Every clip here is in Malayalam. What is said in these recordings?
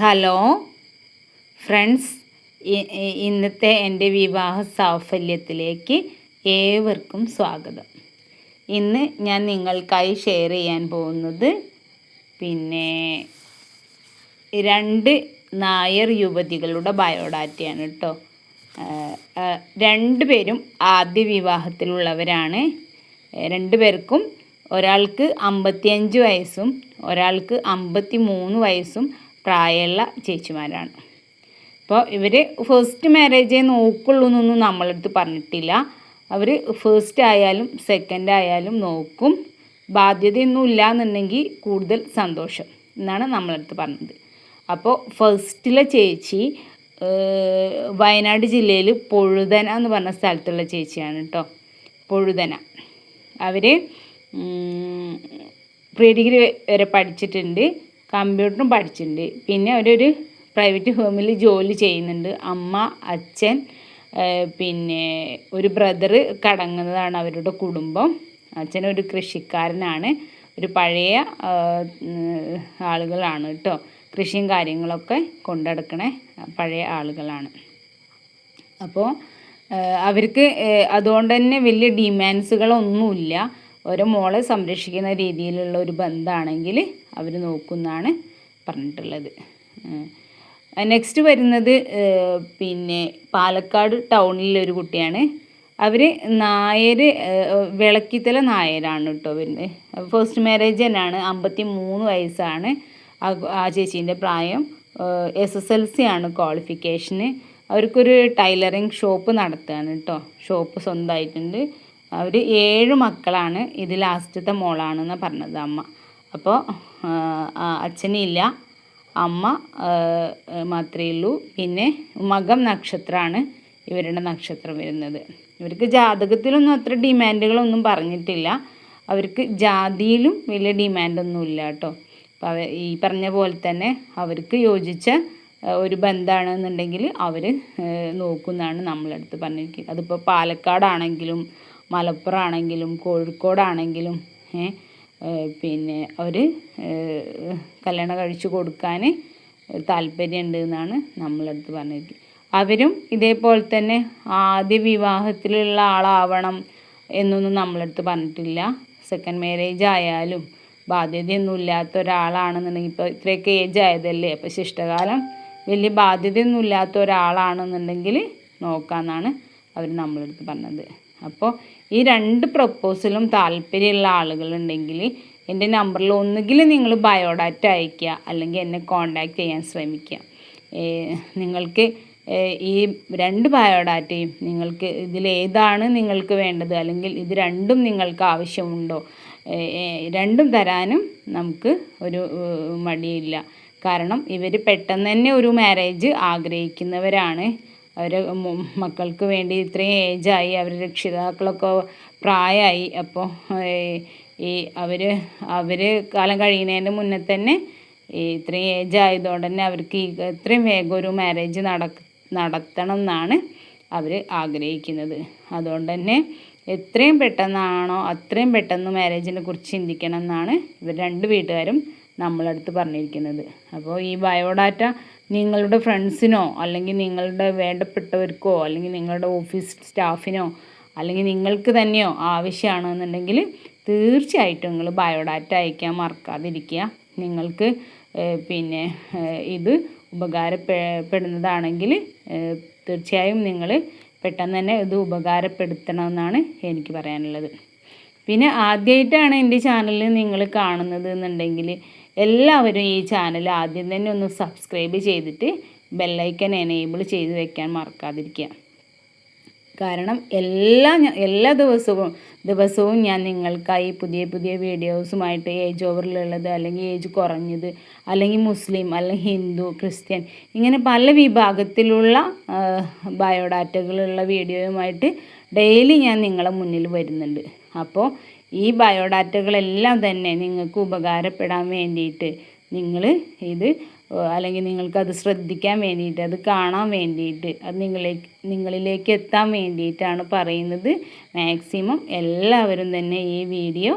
ഹലോ? ഫ്രണ്ട്സ് ഇന്നത്തെ എന്റെ വിവാഹ സാഫല്യത്തിലേക്ക് ഏവർക്കും സ്വാഗതം. ഇന്ന് ഞാൻ നിങ്ങൾക്കായി ഷെയർ ചെയ്യാൻ പോകുന്നത് പിന്നെ രണ്ട് നായർ യുവതികളുടെ ബയോഡാറ്റയാണ് കേട്ടോ രണ്ടുപേരും ആദ്യ വിവാഹത്തിലുള്ളവരാണ്. രണ്ടു പേർക്കും ഒരാൾക്ക് അമ്പത്തിയഞ്ച് വയസ്സും ഒരാൾക്ക് അമ്പത്തി മൂന്ന് വയസ്സും പ്രായമുള്ള ചേച്ചിമാരാണ്. അപ്പോൾ ഇവർ ഫസ്റ്റ് മാരേജേ നോക്കുള്ളൂ എന്നൊന്നും നമ്മളടുത്ത് പറഞ്ഞിട്ടില്ല. അവർ ഫസ്റ്റ് ആയാലും സെക്കൻഡ് ആയാലും നോക്കും. ബാധ്യതയൊന്നും ഇല്ല എന്നുണ്ടെങ്കിൽ കൂടുതൽ സന്തോഷം എന്നാണ് നമ്മളടുത്ത് പറഞ്ഞത്. അപ്പോൾ ഫസ്റ്റിലെ ചേച്ചി വയനാട് ജില്ലയിൽ പൊഴുതന എന്ന് പറഞ്ഞ സ്ഥലത്തുള്ള ചേച്ചിയാണ് കേട്ടോ പൊഴുതന. അവർ പ്രീ ഡിഗ്രി വരെ പഠിച്ചിട്ടുണ്ട്. കമ്പ്യൂട്ടറും പഠിച്ചിട്ടുണ്ട്. പിന്നെ അവരൊരു പ്രൈവറ്റ് ഹോമിൽ ജോലി ചെയ്യുന്നുണ്ട്. അമ്മ അച്ഛൻ പിന്നെ ഒരു ബ്രദർ കടങ്ങുന്നതാണ് അവരുടെ കുടുംബം. അച്ഛൻ ഒരു കൃഷിക്കാരനാണ്. ഒരു പഴയ ആളുകളാണ് കേട്ടോ. കൃഷിയും കാര്യങ്ങളൊക്കെ കൊണ്ടെടുക്കണ പഴയ ആളുകളാണ്. അപ്പോൾ അവർക്ക് അതുകൊണ്ട് തന്നെ വലിയ ഡിമാൻഡ്സുകളൊന്നുമില്ല ഓരോ മോളെ സംരക്ഷിക്കുന്ന രീതിയിലുള്ള ഒരു ബന്ധമാണെങ്കിൽ അവർ നോക്കുന്നതാണ് പറഞ്ഞിട്ടുള്ളത്. നെക്സ്റ്റ് വരുന്നത് പിന്നെ പാലക്കാട് ടൗണിലെ ഒരു കുട്ടിയാണ്. അവർ നായർ വിളക്കിത്തല നായരാണ് കേട്ടോ പിന്നെ ഫസ്റ്റ് മാരേജ് തന്നെയാണ്. അമ്പത്തി മൂന്ന് വയസ്സാണ്. ആ ചേച്ചീന്റെ പ്രായം. എസ് എസ് എൽ സി ആണ് ക്വാളിഫിക്കേഷന് അവർക്കൊരു ടൈലറിങ് ഷോപ്പ് നടത്തുകയാണ് കേട്ടോ. ഷോപ്പ് സ്വന്തമായിട്ടുണ്ട്. അവർ ഏഴ് മക്കളാണ്. ഇത് ലാസ്റ്റത്തെ മോളാണെന്ന് പറഞ്ഞത് അമ്മ. അപ്പോൾ അച്ഛനില്ല. അമ്മ മാത്രമേ ഉള്ളൂ. പിന്നെ മകം നക്ഷത്രമാണ് ഇവരുടെ നക്ഷത്രം വരുന്നത്. ഇവർക്ക് ജാതകത്തിലൊന്നും അത്ര ഡിമാൻഡുകളൊന്നും പറഞ്ഞിട്ടില്ല. അവർക്ക് ജാതിയിലും വലിയ ഡിമാൻഡൊന്നും ഇല്ല കേട്ടോ അപ്പോൾ ഈ പറഞ്ഞ പോലെ തന്നെ അവർക്ക് യോജിച്ച ഒരു ബന്ധമാണെന്നുണ്ടെങ്കിൽ അവർ നോക്കുന്നതാണ് നമ്മളടുത്ത് പറഞ്ഞിരിക്കുന്നത്. അതിപ്പോൾ പാലക്കാടാണെങ്കിലും മലപ്പുറം ആണെങ്കിലും കോഴിക്കോടാണെങ്കിലും പിന്നെ അവർ കല്യാണം കഴിച്ചു കൊടുക്കാൻ താല്പര്യമുണ്ട് എന്നാണ് നമ്മളടുത്ത് പറഞ്ഞത് അവരും ഇതേപോലെ തന്നെ ആദ്യ വിവാഹത്തിലുള്ള ആളാവണം എന്നൊന്നും നമ്മളടുത്ത് പറഞ്ഞിട്ടില്ല. സെക്കൻഡ് മാരേജ് ആയാലും ബാധ്യതയൊന്നും ഇല്ലാത്ത ഒരാളാണെന്നുണ്ടെങ്കിൽ ഇപ്പോൾ ഇത്രയൊക്കെ ഏജ് ആയതല്ലേ? അപ്പോൾ ശിഷ്ടകാലം വലിയ ബാധ്യതയൊന്നും ഇല്ലാത്ത ഒരാളാണെന്നുണ്ടെങ്കിൽ നോക്കാമെന്നാണ് അവർ നമ്മളടുത്ത് പറഞ്ഞത്. അപ്പോൾ ഈ രണ്ട് പ്രപ്പോസലും താല്പര്യമുള്ള ആളുകളുണ്ടെങ്കിൽ എന്റെ നമ്പറിൽ ഒന്നുകിൽ നിങ്ങൾ ബയോഡാറ്റ അയയ്ക്കുക അല്ലെങ്കിൽ എന്നെ കോണ്ടാക്ട് ചെയ്യാൻ ശ്രമിക്കുക. നിങ്ങൾക്ക് ഈ രണ്ട് ബയോഡാറ്റയും നിങ്ങൾക്ക് ഇതിലേതാണ് നിങ്ങൾക്ക് വേണ്ടത് അല്ലെങ്കിൽ ഇത് രണ്ടും നിങ്ങൾക്ക് ആവശ്യമുണ്ടോ? രണ്ടും തരാനും നമുക്ക് ഒരു മടിയില്ല. കാരണം ഇവർ പെട്ടെന്ന് തന്നെ ഒരു മാരേജ് ആഗ്രഹിക്കുന്നവരാണ്. അവർ മക്കൾക്ക് വേണ്ടി ഇത്രയും ഏജായി അവർ രക്ഷിതാക്കളൊക്കെ പ്രായമായി അപ്പോൾ ഈ അവർ അവർ കാലം കഴിയുന്നതിന് മുന്നേ തന്നെ ഈ ഇത്രയും ഏജ് ആയതുകൊണ്ട് തന്നെ അവർക്ക് ഈ ഇത്രയും വേഗം ഒരു മാരേജ് നട നടത്തണം എന്നാണ് അവർ ആഗ്രഹിക്കുന്നത്. അതുകൊണ്ട് തന്നെ എത്രയും പെട്ടെന്നാണോ അത്രയും പെട്ടെന്ന് മാരേജിനെ കുറിച്ച് ചിന്തിക്കണം എന്നാണ് ഇവർ രണ്ട് വീട്ടുകാരും നമ്മളടുത്ത് പറഞ്ഞിരിക്കുന്നത്. അപ്പോൾ ഈ ബയോഡാറ്റ നിങ്ങളുടെ ഫ്രണ്ട്സിനോ അല്ലെങ്കിൽ നിങ്ങളുടെ വേണ്ടപ്പെട്ടവർക്കോ അല്ലെങ്കിൽ നിങ്ങളുടെ ഓഫീസ് സ്റ്റാഫിനോ അല്ലെങ്കിൽ നിങ്ങൾക്ക് തന്നെയോ ആവശ്യമാണെന്നുണ്ടെങ്കിൽ തീർച്ചയായിട്ടും നിങ്ങൾ ബയോഡാറ്റ അയക്കാൻ മറക്കാതിരിക്കുക. നിങ്ങൾക്ക് പിന്നെ ഇത് ഉപകാരപ്പെടുന്നതാണെങ്കിൽ തീർച്ചയായും നിങ്ങൾ പെട്ടെന്ന് തന്നെ ഇത് ഉപകാരപ്പെടുത്തണമെന്നാണ് എനിക്ക് പറയാനുള്ളത്. പിന്നെ ആദ്യമായിട്ടാണ് എന്റെ ചാനൽ നിങ്ങൾ കാണുന്നത് എന്നുണ്ടെങ്കിൽ എല്ലാവരും ഈ ചാനൽ ആദ്യം തന്നെ ഒന്ന് സബ്സ്ക്രൈബ് ചെയ്തിട്ട് ബെല്ലൈക്കൻ എനേബിൾ ചെയ്ത് വെക്കാൻ മറക്കാതിരിക്കുക. കാരണം എല്ലാ എല്ലാ ദിവസവും ദിവസവും ഞാൻ നിങ്ങൾക്കായി പുതിയ പുതിയ വീഡിയോസുമായിട്ട് ഏജ് ഓവറിലുള്ളത് അല്ലെങ്കിൽ ഏജ് കുറഞ്ഞത് അല്ലെങ്കിൽ മുസ്ലിം അല്ലെങ്കിൽ ഹിന്ദു ക്രിസ്ത്യൻ ഇങ്ങനെ പല വിഭാഗത്തിലുള്ള ബയോഡാറ്റകളുള്ള വീഡിയോയുമായിട്ട് ഡെയിലി ഞാൻ നിങ്ങളെ മുന്നിൽ വരുന്നുണ്ട്. അപ്പോൾ ഈ ബയോഡാറ്റകളെല്ലാം തന്നെ നിങ്ങൾക്ക് ഉപകാരപ്പെടാൻ വേണ്ടിയിട്ട് നിങ്ങൾ ഇത് അല്ലെങ്കിൽ നിങ്ങൾക്കത് ശ്രദ്ധിക്കാൻ വേണ്ടിയിട്ട് അത് കാണാൻ വേണ്ടിയിട്ട് അത് നിങ്ങളെ നിങ്ങളിലേക്ക് എത്താൻ വേണ്ടിയിട്ടാണ് പറയുന്നത്. മാക്സിമം എല്ലാവരും തന്നെ ഈ വീഡിയോ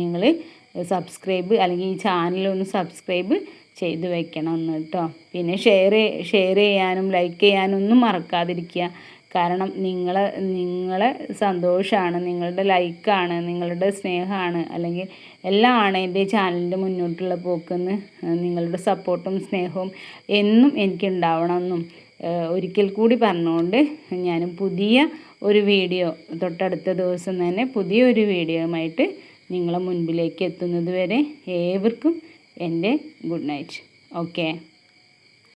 നിങ്ങൾ സബ്സ്ക്രൈബ് അല്ലെങ്കിൽ ഈ ചാനലൊന്ന് സബ്സ്ക്രൈബ് ചെയ്തു വെക്കണം എന്ന് കേട്ടോ. പിന്നെ ഷെയർ ഷെയർ ചെയ്യാനും ലൈക്ക് ചെയ്യാനും ഒന്നും മറക്കാതിരിക്കുക. കാരണം നിങ്ങൾ നിങ്ങളെ സന്തോഷമാണ് നിങ്ങളുടെ ലൈക്കാണ് നിങ്ങളുടെ സ്നേഹമാണ് അല്ലെങ്കിൽ എല്ലാം ആണ് എന്റെ ചാനലിന്റെ മുന്നോട്ടുള്ള പോക്കെന്ന് നിങ്ങളുടെ സപ്പോർട്ടും സ്നേഹവും എന്നും എനിക്കുണ്ടാവണമെന്നും ഒരിക്കൽ കൂടി പറഞ്ഞുകൊണ്ട് ഞാൻ പുതിയ ഒരു വീഡിയോ തൊട്ടടുത്ത ദിവസം തന്നെ പുതിയ പുതിയൊരു വീഡിയോയുമായിട്ട് നിങ്ങളെ മുൻപിലേക്ക് എത്തുന്നത് വരെ ഏവർക്കും എന്റെ ഗുഡ് നൈറ്റ്. ഓക്കെ.